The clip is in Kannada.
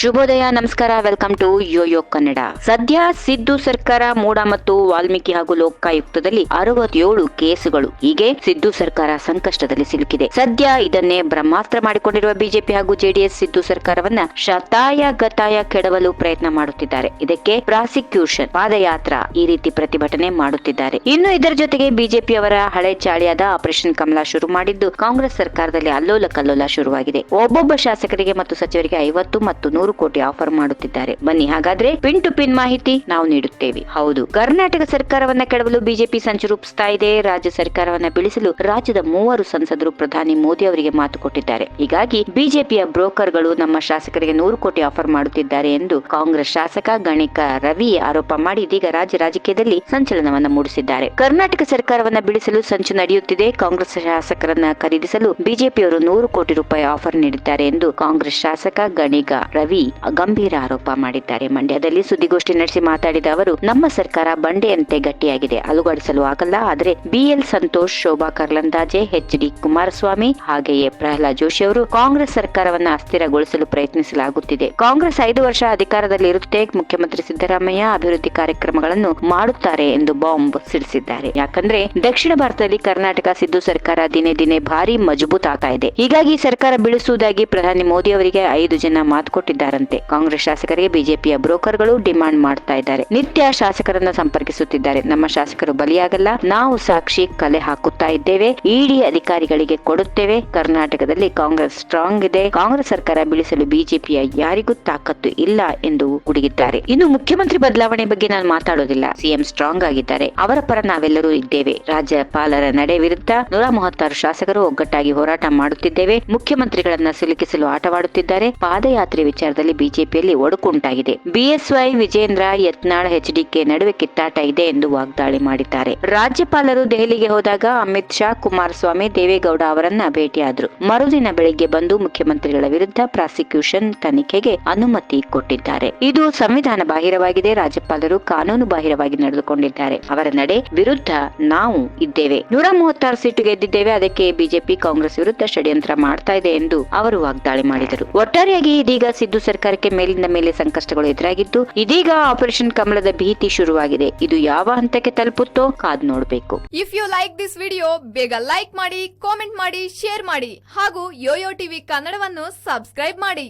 ಶುಭೋದಯ, ನಮಸ್ಕಾರ ವೆಲ್ಕಮ್ ಟು ಯೋಯೋ ಕನ್ನಡ ಸದ್ಯ ಸಿದ್ದು ಸರ್ಕಾರ ಮೂಡ ಮತ್ತು ವಾಲ್ಮೀಕಿ ಹಾಗೂ ಲೋಕಾಯುಕ್ತದಲ್ಲಿ ಅರವತ್ತೇಳು ಕೇಸುಗಳು. ಹೀಗೆ ಸಿದ್ದು ಸರ್ಕಾರ ಸಂಕಷ್ಟದಲ್ಲಿ ಸಿಲುಕಿದೆ. ಸದ್ಯ ಇದನ್ನೇ ಬ್ರಹ್ಮಾಸ್ತ್ರ ಮಾಡಿಕೊಂಡಿರುವ ಬಿಜೆಪಿ ಹಾಗೂ ಜೆಡಿಎಸ್ ಸಿದ್ದು ಸರ್ಕಾರವನ್ನ ಶತಾಯ ಗತಾಯ ಕೆಡವಲು ಪ್ರಯತ್ನ ಮಾಡುತ್ತಿದ್ದಾರೆ. ಇದಕ್ಕೆ ಪ್ರಾಸಿಕ್ಯೂಷನ್, ಪಾದಯಾತ್ರಾ ಈ ರೀತಿ ಪ್ರತಿಭಟನೆ ಮಾಡುತ್ತಿದ್ದಾರೆ. ಇನ್ನು ಇದರ ಜೊತೆಗೆ ಬಿಜೆಪಿಯವರ ಹಳೆ ಚಾಳಿಯಾದ ಆಪರೇಷನ್ ಕಮಲ ಶುರು ಮಾಡಿದ್ದು ಕಾಂಗ್ರೆಸ್ ಸರ್ಕಾರದಲ್ಲಿ ಅಲ್ಲೋಲ ಕಲ್ಲೋಲ ಶುರುವಾಗಿದೆ. ಒಬ್ಬೊಬ್ಬ ಶಾಸಕರಿಗೆ ಮತ್ತು ಸಚಿವರಿಗೆ ಐವತ್ತು ಮತ್ತು ನೂರು ಕೋಟಿ ಆಫರ್ ಮಾಡುತ್ತಿದ್ದಾರೆ. ಬನ್ನಿ, ಹಾಗಾದ್ರೆ ಪಿನ್ ಟು ಪಿನ್ ಮಾಹಿತಿ ನಾವು ನೀಡುತ್ತೇವೆ. ಹೌದು, ಕರ್ನಾಟಕ ಸರ್ಕಾರವನ್ನ ಕೆಡವಲು ಬಿಜೆಪಿ ಸಂಚು ರೂಪಿಸ್ತಾ ಇದೆ. ರಾಜ್ಯ ಸರ್ಕಾರವನ್ನ ಬೀಳಿಸಲು ರಾಜ್ಯದ ಮೂವರು ಸಂಸದರು ಪ್ರಧಾನಿ ಮೋದಿ ಅವರಿಗೆ ಮಾತು ಕೊಟ್ಟಿದ್ದಾರೆ. ಹೀಗಾಗಿ ಬಿಜೆಪಿಯ ಬ್ರೋಕರ್ಗಳು ನಮ್ಮ ಶಾಸಕರಿಗೆ ನೂರು ಕೋಟಿ ಆಫರ್ ಮಾಡುತ್ತಿದ್ದಾರೆ ಎಂದು ಕಾಂಗ್ರೆಸ್ ಶಾಸಕ ಗಣಿಕ ರವಿ ಆರೋಪ ಮಾಡಿ ಇದೀಗ ರಾಜ್ಯ ರಾಜಕೀಯದಲ್ಲಿ ಸಂಚಲನವನ್ನ ಮೂಡಿಸಿದ್ದಾರೆ. ಕರ್ನಾಟಕ ಸರ್ಕಾರವನ್ನ ಬೀಳಿಸಲು ಸಂಚು ನಡೆಯುತ್ತಿದೆ. ಕಾಂಗ್ರೆಸ್ ಶಾಸಕರನ್ನ ಖರೀದಿಸಲು ಬಿಜೆಪಿಯವರು ನೂರು ಕೋಟಿ ರೂಪಾಯಿ ಆಫರ್ ನೀಡಿದ್ದಾರೆ ಎಂದು ಕಾಂಗ್ರೆಸ್ ಶಾಸಕ ಗಣಿಗ ರವಿ ಗಂಭೀರ ಆರೋಪ ಮಾಡಿದ್ದಾರೆ. ಮಂಡ್ಯದಲ್ಲಿ ಸುದ್ದಿಗೋಷ್ಠಿ ನಡೆಸಿ ಮಾತಾಡಿದ ಅವರು, ನಮ್ಮ ಸರ್ಕಾರ ಬಂಡೆಯಂತೆ ಗಟ್ಟಿಯಾಗಿದೆ. ಅಲುಗಾಡಿಸಲು ಆಗಲ್ಲ, ಆದರೆ B L Santosh, Shobha Karlandaje, H D Kumaraswamy ಹಾಗೆಯೇ ಪ್ರಹ್ಲಾದ್ ಜೋಶಿ ಅವರು ಕಾಂಗ್ರೆಸ್ ಸರ್ಕಾರವನ್ನು ಅಸ್ಥಿರಗೊಳಿಸಲು ಪ್ರಯತ್ನಿಸಲಾಗುತ್ತಿದೆ. ಕಾಂಗ್ರೆಸ್ ಐದು ವರ್ಷ ಅಧಿಕಾರದಲ್ಲಿ ಇರುತ್ತೆ ಮುಖ್ಯಮಂತ್ರಿ ಸಿದ್ದರಾಮಯ್ಯ ಅಭಿವೃದ್ಧಿ ಕಾರ್ಯಕ್ರಮಗಳನ್ನು ಮಾಡುತ್ತಾರೆ ಎಂದು ಬಾಂಬ್ ಸಿಡಿಸಿದ್ದಾರೆ. ಯಾಕಂದ್ರೆ ದಕ್ಷಿಣ ಭಾರತದಲ್ಲಿ ಕರ್ನಾಟಕ ಸಿದ್ದು ಸರ್ಕಾರ ದಿನೇ ದಿನೇ ಭಾರಿ ಮಜಬೂತ್ ಆಗ್ತಾ ಇದೆ. ಹೀಗಾಗಿ ಸರ್ಕಾರ ಬೀಳಿಸುವುದಾಗಿ ಪ್ರಧಾನಿ ಮೋದಿ ಅವರಿಗೆ ಐದು ಜನ ಮಾತು ಕೊಟ್ಟಿದ್ದಾರಂತೆ ಕಾಂಗ್ರೆಸ್ ಶಾಸಕರಿಗೆ ಬಿಜೆಪಿಯ ಬ್ರೋಕರ್ಗಳು ಡಿಮಾಂಡ್ ಮಾಡ್ತಾ ಇದ್ದಾರೆ. ನಿತ್ಯ ಶಾಸಕರನ್ನ ಸಂಪರ್ಕಿಸುತ್ತಿದ್ದಾರೆ. ನಮ್ಮ ಶಾಸಕರು ಬಲಿಯಾಗಲ್ಲ. ನಾವು ಸಾಕ್ಷಿ ಕಲೆ ಹಾಕುತ್ತಾ ಇದ್ದೇವೆ. ಇಡಿ ಅಧಿಕಾರಿಗಳಿಗೆ ಕೊಡುತ್ತೇವೆ. ಕರ್ನಾಟಕದಲ್ಲಿ ಕಾಂಗ್ರೆಸ್ ಸ್ಟ್ರಾಂಗ್ ಇದೆ. ಕಾಂಗ್ರೆಸ್ ಸರ್ಕಾರ ಬೀಳಿಸಲು ಬಿಜೆಪಿಯ ಯಾರಿಗೂ ತಾಕತ್ತು ಇಲ್ಲ ಎಂದು ಗುಡುಗಿದ್ದಾರೆ. ಇನ್ನು ಮುಖ್ಯಮಂತ್ರಿ ಬದಲಾವಣೆ ಬಗ್ಗೆ ನಾನು ಮಾತಾಡೋದಿಲ್ಲ. ಸಿಎಂ ಸ್ಟ್ರಾಂಗ್ ಆಗಿದ್ದಾರೆ. ಅವರ ಪರ ನಾವೆಲ್ಲರೂ ಇದ್ದೇವೆ. ರಾಜ್ಯಪಾಲರ ನಡೆ ವಿರುದ್ಧ ನೂರ ಮೂವತ್ತಾರು ಶಾಸಕರು ಒಗ್ಗಟ್ಟಾಗಿ ಹೋರಾಟ ಮಾಡುತ್ತಿದ್ದೇವೆ. ಮುಖ್ಯಮಂತ್ರಿಗಳನ್ನ ಸಿಲುಕಿಸಲು ಆಟವಾಡುತ್ತಿದ್ದಾರೆ. ಪಾದಯಾತ್ರೆ ವಿಚಾರದಲ್ಲಿ ಬಿಜೆಪಿಯಲ್ಲಿ ಒಡಕುಂಟಾಗಿದೆ. ಬಿಎಸ್ವೈ ವಿಜೇಂದ್ರ ಯತ್ನಾಳ್ ಎಚ್ಡಿಕೆ ನಡುವೆ ಕಿತ್ತಾಟ ಇದೆ ಎಂದು ವಾಗ್ದಾಳಿ ಮಾಡಿದ್ದಾರೆ. ರಾಜ್ಯಪಾಲರು ದೆಹಲಿಗೆ ಹೋದಾಗ ಅಮಿತ್ ಶಾ, ಕುಮಾರಸ್ವಾಮಿ, ದೇವೇಗೌಡ ಅವರನ್ನ ಭೇಟಿಯಾದರು. ಮರುದಿನ ಬೆಳಿಗ್ಗೆ ಬಂದು ಮುಖ್ಯಮಂತ್ರಿಗಳ ವಿರುದ್ಧ ಪ್ರಾಸಿಕ್ಯೂಷನ್ ತನಿಖೆಗೆ ಅನುಮತಿ ಕೊಟ್ಟಿದ್ದಾರೆ. ಇದು ಸಂವಿಧಾನ ಬಾಹಿರವಾಗಿದೆ. ರಾಜ್ಯಪಾಲರು ಕಾನೂನು ಬಾಹಿರವಾಗಿ ನಡೆದುಕೊಂಡಿದ್ದಾರೆ. ಅವರ ನಡೆ ವಿರುದ್ಧ ನಾವು ಇದ್ದೇವೆ. ನೂರ ಮೂವತ್ತಾರು ಸೀಟು ಗೆದ್ದಿದ್ದೇವೆ. ಅದಕ್ಕೆ ಬಿಜೆಪಿ, ಕಾಂಗ್ರೆಸ್ ವಿರುದ್ಧ ಷಡ್ಯಂತ್ರ ಮಾಡ್ತಾ ಇದೆ ಎಂದು ಅವರು ವಾಗ್ದಾಳಿ ಮಾಡಿದರು. ಒಟ್ಟಾರೆಯಾಗಿ ಇದೀಗ ಸಿದ್ದು ಸರ್ಕಾರಕ್ಕೆ ಮೇಲಿಂದ ಮೇಲೆ ಸಂಕಷ್ಟಗಳು ಎದುರಾಗಿದ್ದು, ಇದೀಗ ಆಪರೇಷನ್ ಕಮಲದ ಭೀತಿ ಶುರುವಾಗಿದೆ. ಇದು ಯಾವ ಹಂತಕ್ಕೆ ತಲುಪುತ್ತೋ ಕಾದ್ ನೋಡಬೇಕು. If you like this video ಬೇಗ ಲೈಕ್ ಮಾಡಿ ಕಾಮೆಂಟ್ ಮಾಡಿ ಶೇರ್ ಮಾಡಿ ಹಾಗೂ ಯೋಯೋ ಟಿವಿ ಕನ್ನಡವನ್ನು ಸಬ್ಸ್ಕ್ರೈಬ್ ಮಾಡಿ.